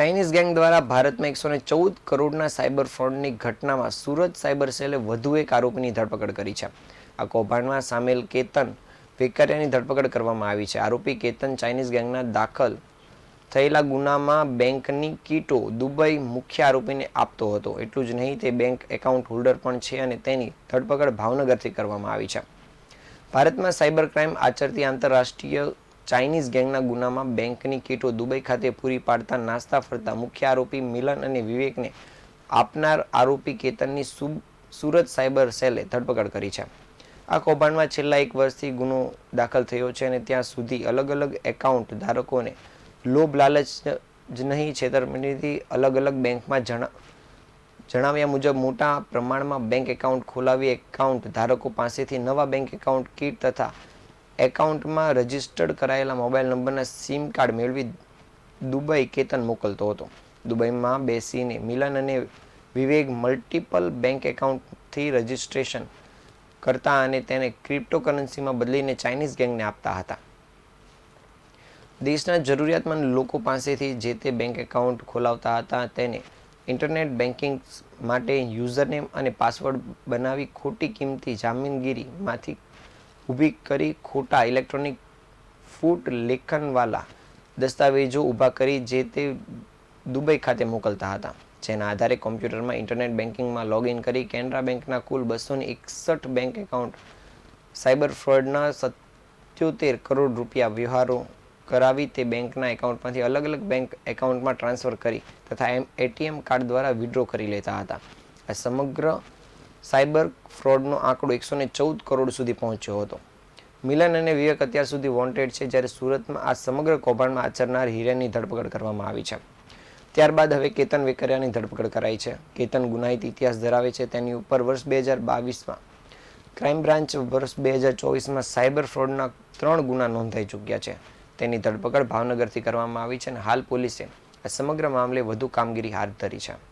Chinese gang દ્વારા ભારતમાં એકસો ચૌદ કરોડના સાયબર ફ્રોડની ઘટનામાં સુરત સાયબર સેલે વધુ એક આરોપીની ધરપકડ કરી છે. આ કૌભાંડમાં સામેલ કેતન વેકરિયાની ધરપકડ કરવામાં આવી છે. આરોપી કેતન ચાઇનીઝ ગેંગના દાખલ થયેલા ગુનામાં બેંકની કીટો દુબઈ મુખ્ય આરોપીને આપતો હતો. એટલું જ નહીં, તે બેંક એકાઉન્ટ હોલ્ડર પણ છે અને તેની ધરપકડ ભાવનગરથી કરવામાં આવી છે. ભારતમાં સાયબર ક્રાઇમ આચરતી આંતરરાષ્ટ્રીય ચાઇનીઝ ગેંગના ગુનામાં બેંકની કીટો દુબઈ ખાતે પૂરી પાડતા, નાસ્તા ફરતા મુખ્ય આરોપી મિલન અને વિવેકને આપનાર આરોપી કેતનની સુરત સાયબર સેલે ધરપકડ કરી છે. આ કૌભાંડમાં છેલ્લા એક વર્ષથી ગુનો દાખલ થયો છે અને ત્યાં સુધી અલગ અલગ એકાઉન્ટ ધારકોને લોભ લાલચ જ નહીં છેતરપિંડીથી અલગ અલગ બેંકમાં જણા, જણાવ્યા મુજબ, મોટા પ્રમાણમાં બેંક એકાઉન્ટ ખોલાવી, એકાઉન્ટ ધારકો પાસેથી નવા બેંક એકાઉન્ટ કીટ તથા એકાઉન્ટમાં રજિસ્ટર્ડ કરાયેલા મોબાઈલ નંબરના સિમ કાર્ડ મેળવી દુબઈ કેતન મોકલતો હતો. દુબઈમાં બેસીને મિલન અને વિવેક મલ્ટિપલ બેંક એકાઉન્ટથી રજિસ્ટ્રેશન કરતા અને તેને ક્રિપ્ટોકરન્સીમાં બદલીને ચાઇનીઝ ગેંગને આપતા હતા. દેશના જરૂરિયાતમંદ લોકો પાસેથી જે તે બેંક એકાઉન્ટ ખોલાવતા હતા તેને ઇન્ટરનેટ બેન્કિંગ માટે યુઝરનેમ અને પાસવર્ડ બનાવી ખોટી કિંમતી જામીનગીરીમાંથી ઊભી કરી ખોટા ઇલેક્ટ્રોનિક ફૂટ લેખનવાલા દસ્તાવેજો ઊભા કરી જે તે દુબઈ ખાતે મોકલતા હતા. જેના આધારે કોમ્પ્યુટરમાં ઇન્ટરનેટ બેન્કિંગમાં લોગિન કરી કેનરા બેંકના કુલ બસો એકસઠ બેંક એકાઉન્ટ સાયબર ફ્રોડના સત્યોતેર કરોડ રૂપિયા વ્યવહારો કરાવી તે બેંકના એકાઉન્ટમાંથી અલગ અલગ બેંક એકાઉન્ટમાં ટ્રાન્સફર કરી તથા એમ એટીએમ કાર્ડ દ્વારા વિડ્રો કરી લેતા હતા. આ સમગ્ર સાયબર ફ્રોડનો આંકડો એકસો ચૌદ કરોડ સુધી પહોંચ્યો હતો. મિલન અને વિવેક અત્યાર સુધી વોન્ટેડ છે જ્યારે સુરતમાં આ સમગ્ર કૌભાંડમાં આચરનાર હિરેનની ધરપકડ કરવામાં આવી છે. ત્યારબાદ હવે કેતન વેકરિયાની ધરપકડ કરાઈ છે. કેતન ગુનાહિત ઇતિહાસ ધરાવે છે. તેની ઉપર વર્ષ બે હજાર બાવીસમાં ક્રાઇમ બ્રાન્ચ વર્ષ બે હજાર ચોવીસમાં સાયબર ફ્રોડના ત્રણ ગુના નોંધાઈ ચૂક્યા છે. તેની ધરપકડ ભાવનગરથી કરવામાં આવી છે અને હાલ પોલીસે આ સમગ્ર મામલે વધુ કામગીરી હાથ ધરી છે.